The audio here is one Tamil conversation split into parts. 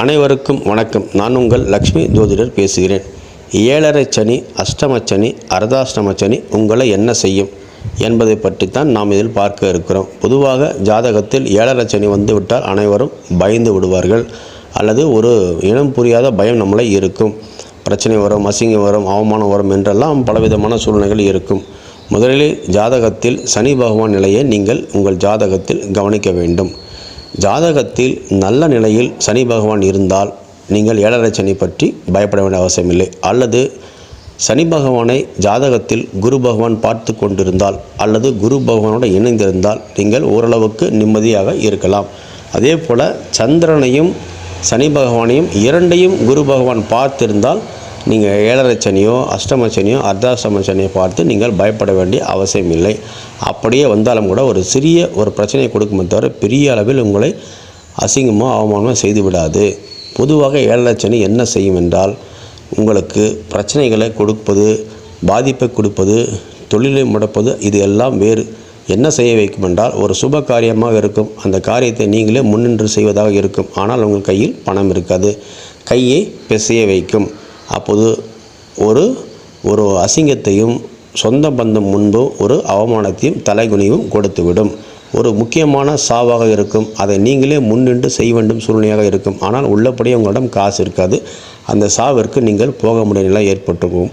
அனைவருக்கும் வணக்கம். நான் உங்கள் லக்ஷ்மி ஜோதிடர் பேசுகிறேன். ஏழரை சனி அஷ்டம சனி அர்த்தாஷ்டம சனி உங்களை என்ன செய்யும் என்பதை பற்றித்தான் நாம் இதில் பார்க்க இருக்கிறோம். பொதுவாக ஜாதகத்தில் ஏழரை சனி வந்துவிட்டால் அனைவரும் பயந்து விடுவார்கள். அல்லது ஒரு இனம் புரியாத பயம் நம்மளை இருக்கும். பிரச்சனை வரும் அசிங்கம் வரும் அவமானம் வரும் என்றெல்லாம் பலவிதமான சூழ்நிலைகள் இருக்கும். முதலில் ஜாதகத்தில் சனி பகவான் நிலையை நீங்கள் உங்கள் ஜாதகத்தில் கவனிக்க வேண்டும். ஜாதகத்தில் நல்ல நிலையில் சனி பகவான் இருந்தால் நீங்கள் ஏழரை சனி பற்றி பயப்பட வேண்டிய அவசியமில்லை. அல்லது சனி பகவானை ஜாதகத்தில் குரு பகவான் பார்த்து கொண்டிருந்தால் அல்லது குரு பகவானோடு இணைந்திருந்தால் நீங்கள் ஓரளவுக்கு நிம்மதியாக இருக்கலாம். அதே போல் சந்திரனையும் சனி பகவானையும் இரண்டையும் குரு பகவான் பார்த்திருந்தால் நீங்கள் ஏழரை சனியோ அஷ்டம சனியோ அர்த்தாஷ்டம சனியோ பார்த்து நீங்கள் பயப்பட வேண்டிய அவசியம் இல்லை. அப்படியே வந்தாலும் கூட ஒரு சிறிய ஒரு பிரச்சனையை கொடுக்குமே தவிர பெரிய அளவில் உங்களை அசிங்கமோ அவமானமோ செய்து விடாது. பொதுவாக ஏழரை சனி என்ன செய்யும் என்றால் உங்களுக்கு பிரச்சனைகளை கொடுப்பது பாதிப்பை கொடுப்பது தொழிலை முடப்பது இது எல்லாம் வேறு. என்ன செய்ய வைக்கும் என்றால் ஒரு சுப காரியமாக இருக்கும். அந்த காரியத்தை நீங்களே முன்னின்று செய்வதாக இருக்கும். ஆனால் உங்கள் கையில் பணம் இருக்காது. கையை பிசைய வைக்கும். அப்போது ஒரு ஒரு அசிங்கத்தையும் சொந்த பந்தம் முன்பு ஒரு அவமானத்தையும் தலைகுனியும் கொடுத்துவிடும். ஒரு முக்கியமான சாவாக இருக்கும். அதை நீங்களே முன்னின்று செய்ய வேண்டும் சூழ்நிலையாக இருக்கும். ஆனால் உள்ளபடியே உங்களிடம் காசு இருக்காது. அந்த சாவிற்கு நீங்கள் போக முடிய நிலை ஏற்பட்டுக்கும்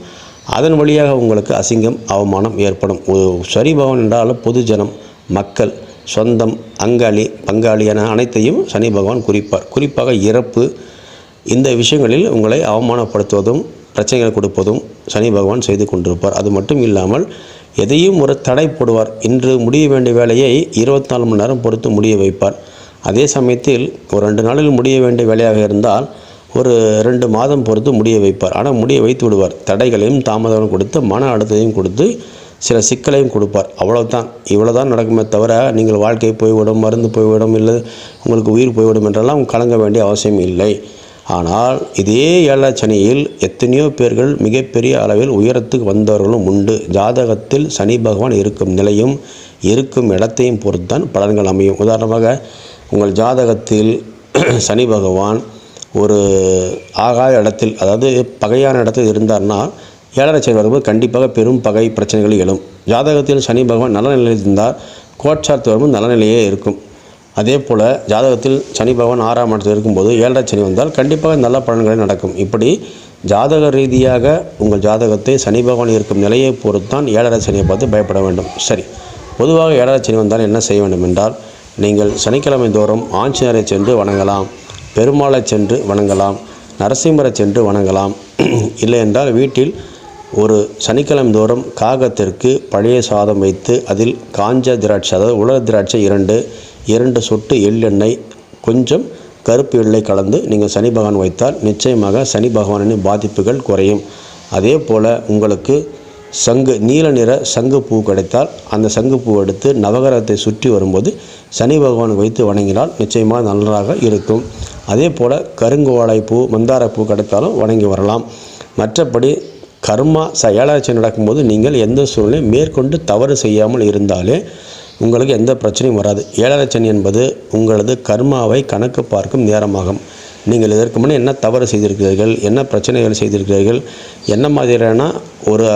அதன் வழியாக உங்களுக்கு அசிங்கம் அவமானம் ஏற்படும். ஒரு சரி என்றாலும் பொதுஜனம் மக்கள் சொந்தம் அங்காளி பங்காளி என அனைத்தையும் சனி பகவான் குறிப்பார். குறிப்பாக இறப்பு இந்த விஷயங்களில் உங்களை அவமானப்படுத்துவதும் பிரச்சனைகள் கொடுப்பதும் சனி பகவான் செய்து கொண்டிருப்பார். அது மட்டும் இல்லாமல் எதையும் ஒரு தடை போடுவார். இன்று முடிய வேண்டிய வேலையை இருபத்தி நாலு மணி நேரம் பொறுத்து முடிய வைப்பார். அதே சமயத்தில் ஒரு ரெண்டு நாளில் முடிய வேண்டிய வேலையாக இருந்தால் ஒரு ரெண்டு மாதம் பொறுத்து முடிய வைப்பார். ஆனால் முடிய வைத்து விடுவார். தடைகளையும் தாமதம் கொடுத்து மன அழுத்தத்தையும் கொடுத்து சில சிக்கலையும் கொடுப்பார். அவ்வளோதான் இவ்வளோ தான் நடக்குமே தவிர நீங்கள் வாழ்க்கை போய்விடும் மருந்து போய்விடும் இல்லை உங்களுக்கு உயிர் போய்விடும் என்றெல்லாம் கலங்க வேண்டிய அவசியம் இல்லை. ஆனால் இதே ஏழரை சனியில் எத்தனையோ பேர்கள் மிகப்பெரிய அளவில் உயரத்துக்கு வந்தவர்களும் உண்டு. ஜாதகத்தில் சனி பகவான் இருக்கும் நிலையும் இருக்கும் இடத்தையும் பொறுத்தான் பலன்கள் அமையும். உதாரணமாக உங்கள் ஜாதகத்தில் சனி பகவான் ஒரு ஆகாய இடத்தில் அதாவது பகையான இடத்தில் இருந்தார்னா ஏழரை வரும்போது கண்டிப்பாக பெரும் பகை பிரச்சனைகள் எழும். ஜாதகத்தில் சனி பகவான் நல்ல நிலையில் இருந்தால் கோட்சார்த்து வரும்போது நல்ல நிலையே இருக்கும். அதே போல் ஜாதகத்தில் சனி பகவான் ஆறாம் இடத்தில் இருக்கும்போது ஏழரை சனி வந்தால் கண்டிப்பாக நல்ல பலன்களை நடக்கும். இப்படி ஜாதக ரீதியாக உங்கள் ஜாதகத்தை சனி பகவான் இருக்கும் நிலையை பொறுத்தான் ஏழரை சனியை பார்த்து பயப்பட வேண்டும். சரி பொதுவாக ஏழரை சனி வந்தால் என்ன செய்ய வேண்டும் என்றால் நீங்கள் சனிக்கிழமை தோறும் ஆஞ்சநேயரை சென்று வணங்கலாம் பெருமாளை சென்று வணங்கலாம் நரசிம்மரை சென்று வணங்கலாம். இல்லை என்றால் வீட்டில் ஒரு சனிக்கிழமை தோறும் காகத்திற்கு பழைய சாதம் வைத்து அதில் காஞ்ச திராட்சை அதாவது உலர் திராட்சை இரண்டு இரண்டு சொட்டு எள்ளெண்ணெய் கொஞ்சம் கருப்பு எள்ளை கலந்து நீங்கள் சனி பகவான் வைத்தால் நிச்சயமாக சனி பகவானின் பாதிப்புகள் குறையும். அதே போல் உங்களுக்கு சங்கு நீல நிற சங்கு பூ கிடைத்தால் அந்த சங்கு பூ எடுத்து நவகரத்தை சுற்றி வரும்போது சனி பகவான் வைத்து வணங்கினால் நிச்சயமாக நன்றாக இருக்கும். அதே போல் கருங்குவாழை பூ மந்தார பூ கிடைத்தாலும் வணங்கி வரலாம். மற்றபடி கர்மா ச ஏழாட்சி நடக்கும்போது நீங்கள் எந்த சூழ்நிலையும் மேற்கொண்டு தவறு செய்யாமல் இருந்தாலே உங்களுக்கு எந்த பிரச்சனையும் வராது. ஏழரை சனி என்பது உங்களது கர்மாவை கணக்கு பார்க்கும் நேரமாகும். நீங்கள் இதற்கு முன்னே என்ன தவறு செய்திருக்கிறீர்கள் என்ன பிரச்சனைகள் செய்திருக்கிறீர்கள் என்ன மாதிரியான ஒரு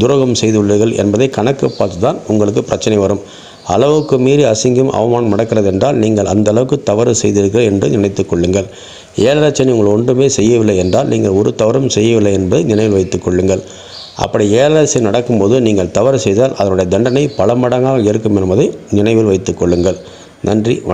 துரோகம் செய்துள்ளீர்கள் என்பதை கணக்கு பார்த்து தான் உங்களுக்கு பிரச்சனை வரும். அளவுக்கு மீறி அசிங்கம் அவமானம் நடக்கிறது என்றால் நீங்கள் அந்த அளவுக்கு தவறு செய்தீர்கள் என்று நினைத்துக் கொள்ளுங்கள். ஏழரை சனி உங்கள் ஒன்றுமே செய்யவில்லை என்றால் நீங்கள் ஒரு தவறும் செய்யவில்லை என்பதை நினைவில் வைத்துக் கொள்ளுங்கள். அப்படி ஏழரசி நடக்கும்போது நீங்கள் தவறு செய்தால் அதனுடைய தண்டனை பல மடங்காக இருக்கும் என்பதை நினைவில் வைத்துக் கொள்ளுங்கள். நன்றி வணக்கம்.